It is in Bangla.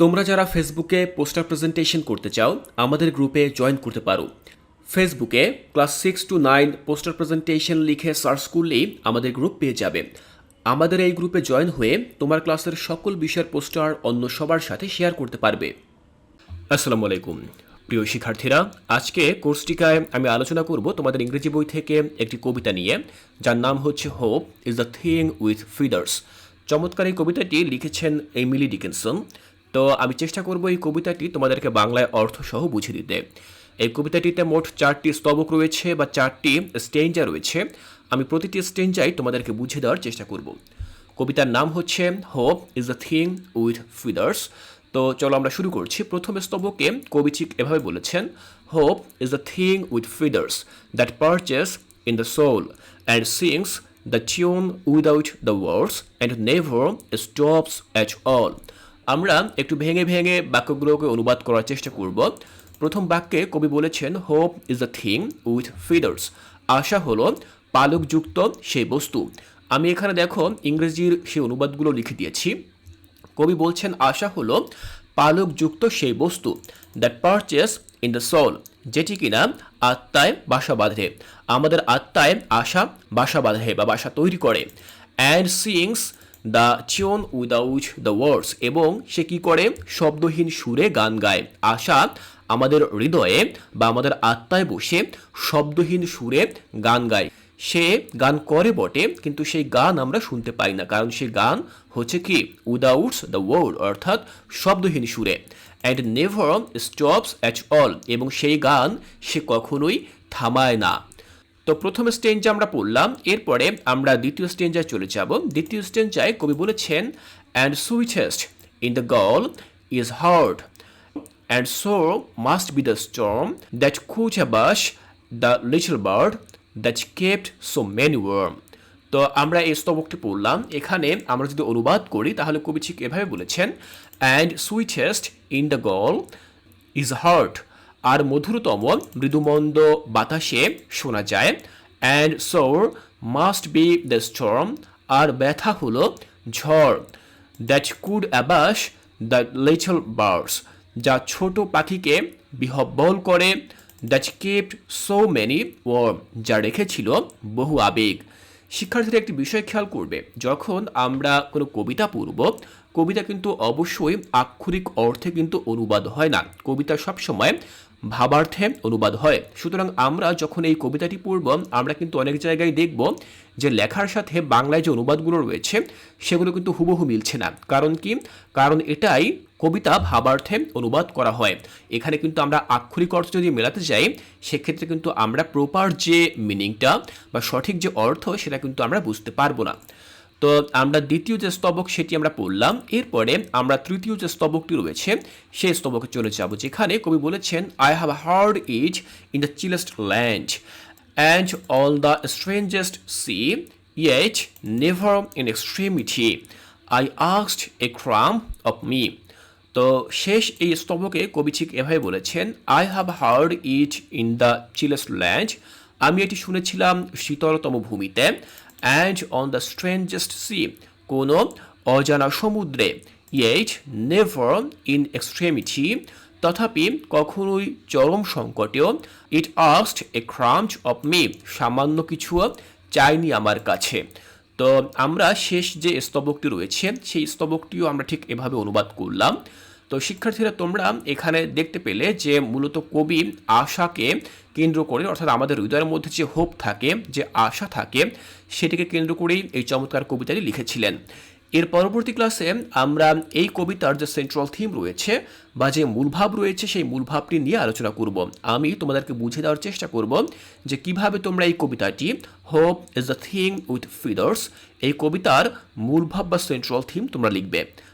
তোমরা যারা ফেসবুকে পোস্টার প্রেজেন্টেশন করতে চাও, আমাদের গ্রুপে জয়েন করতে পারো। ফেসবুকে class six to nine poster presentation লিখে সার্চ করলেই আমাদের গ্রুপ পেয়ে যাবে। আমাদের এই গ্রুপে জয়েন হয়ে তোমার ক্লাসের সকল বিষয়ের পোস্টার অন্য সবার সাথে শেয়ার করতে পারবে। আসসালামু আলাইকুম। প্রিয় শিক্ষার্থীরা, আজকে কোর্সটিকায় আমি আলোচনা করব তোমাদের ইংরেজি বই থেকে একটি কবিতা নিয়ে। যার নাম হচ্ছে hope is the thing with feathers চমৎকার এই কবিতাটি লিখেছেন এমিলি ডিকিনসন। তো আমি চেষ্টা করব এই কবিতাটি তোমাদেরকে বাংলায় অর্থসহ বুঝিয়ে দিতে। এই কবিতাটিতে মোট চারটি স্তবক রয়েছে বা চারটি স্টেঞ্জা রয়েছে। আমি প্রতিটি স্টেঞ্জাই তোমাদেরকে বুঝিয়ে দেওয়ার চেষ্টা করব। কবিতার নাম হচ্ছে hope is the thing with feathers তো চলো আমরা শুরু করছি। প্রথম স্তবকে কবি ঠিক এভাবে বলেছেন hope is the thing with feathers that perches in the soul and sings the tune without the words and never stops at all আমরা একটু ভেঙে ভেঙে বাক্যগুলোকে অনুবাদ করার চেষ্টা করব। প্রথম বাক্যে কবি বলেছেন hope is a thing with feathers আশা হলো পালকযুক্ত সেই বস্তু। আমি এখানে দেখো, ইংরেজির সেই অনুবাদগুলো লিখে দিয়েছি। কবি বলছেন, আশা হলো পালকযুক্ত সেই বস্তু that perches in the soul যেটি কিনা আত্মায় বাসা বাঁধে। আমাদের আত্মায় আশা বাসা বাঁধে বা বাসা তৈরি করে। And sings the tune without the words এবং সে কি করে? শব্দহীন সুরে গান গায়। আশা আমাদের হৃদয়ে বা আমাদের আত্মায় বসে শব্দহীন সুরে গান গায়। সে গান করে বটে, কিন্তু সেই গান আমরা শুনতে পাই না। কারণ সেই গান হচ্ছে কি? উইদাউটস দ্য ওয়ার্ড, অর্থাৎ শব্দহীন সুরে। And never stops at all এবং সেই গান সে কখনোই থামায় না। তো প্রথম স্টেঞ্জে আমরা পড়লাম, এরপরে আমরা দ্বিতীয় স্টেঞ্জায় চলে যাব। দ্বিতীয় স্টেঞ্জায় কবি বলেছেন and sweetest in the gale is heard and so must be the storm that could abash the little bird that kept so many warm. তো আমরা এই স্তবকটি পড়লাম। এখানে আমরা যদি অনুবাদ করি, তাহলে কবি ঠিক এভাবে বলেছেন and sweetest in the gale is heard আর মধুরতম মৃদুমন্দ বাতাসে শোনা যায়। And sore must be the storm আর ব্যথা হলো ঝড়। That could abash the little birds যা ছোট পাখিকে বিহব্বল করে। That kept so many warm যা রেখেছিল বহু আবেগ। শিক্ষার্থীরা একটি বিষয় খেয়াল করবে, যখন আমরা কোনো কবিতা পড়ব, কবিতা কিন্তু অবশ্যই আক্ষরিক অর্থে কিন্তু অনুবাদ হয় না। কবিতা সবসময় ভাবার্থে অনুবাদ হয়। সুতরাং আমরা যখন এই কবিতাটি পড়ব, আমরা কিন্তু অনেক জায়গায় দেখব যে লেখার সাথে বাংলায় যে অনুবাদগুলো রয়েছে, সেগুলো কিন্তু হুবহু মিলছে না। কারণ কি? কারণ এটাই কবিতা ভাবার্থে অনুবাদ করা হয়। এখানে কিন্তু আমরা আক্ষরিক অর্থ যদি মেলাতে যাই, সেক্ষেত্রে কিন্তু আমরা প্রপার যে মিনিংটা বা সঠিক যে অর্থ, সেটা কিন্তু আমরা বুঝতে পারব না। তো আমরা দ্বিতীয় যে স্তবক সেটি আমরা পড়লাম, এরপরে আমরা তৃতীয় যে স্তবকটি রয়েছে, সেই স্তবকে চলে যাব, যেখানে কবি বলেছেন I have heard it in the chillest land and all the strangest sea yet never in extremity I asked a crumb of me তো শেষ এই স্তবকে কবি ঠিক এভাবে বলেছেন I have heard it in the chillest land আমি এটি শুনেছিলাম শীতলতম ভূমিতে। And on the strangest sea কোনো অজানা সমুদ্রে। ইয়েট নেভার ইন এক্সট্রেমিটি তথাপি কখনোই চরম সংকটেও। It asked a crumb of me সামান্য কিছু চাইনি আমার কাছে। তো আমরা শেষ যে স্তবকটি রয়েছে, সেই স্তবকটিও আমরা ঠিক এভাবে অনুবাদ করলাম। তো শিক্ষার্থীরা তোমরা এখানে দেখতে পেলে যে মূলত কবি আশাকে কেন্দ্র করে, অর্থাৎ আমাদের হৃদয়ের মধ্যে যে হোপ থাকে, যে আশা থাকে, সেটিকে কেন্দ্র করেই এই চমৎকার কবিতাটি লিখেছিলেন। এর পরবর্তী ক্লাসে আমরা এই কবিতার যে সেন্ট্রাল থিম রয়েছে বা যে মূলভাব রয়েছে, সেই মূলভাবটি নিয়ে আলোচনা করব। আমি তোমাদেরকে বুঝে দেওয়ার চেষ্টা করব যে কীভাবে তোমরা এই কবিতাটি hope is the thing with feathers এই কবিতার মূলভাব বা সেন্ট্রাল থিম তোমরা লিখবে।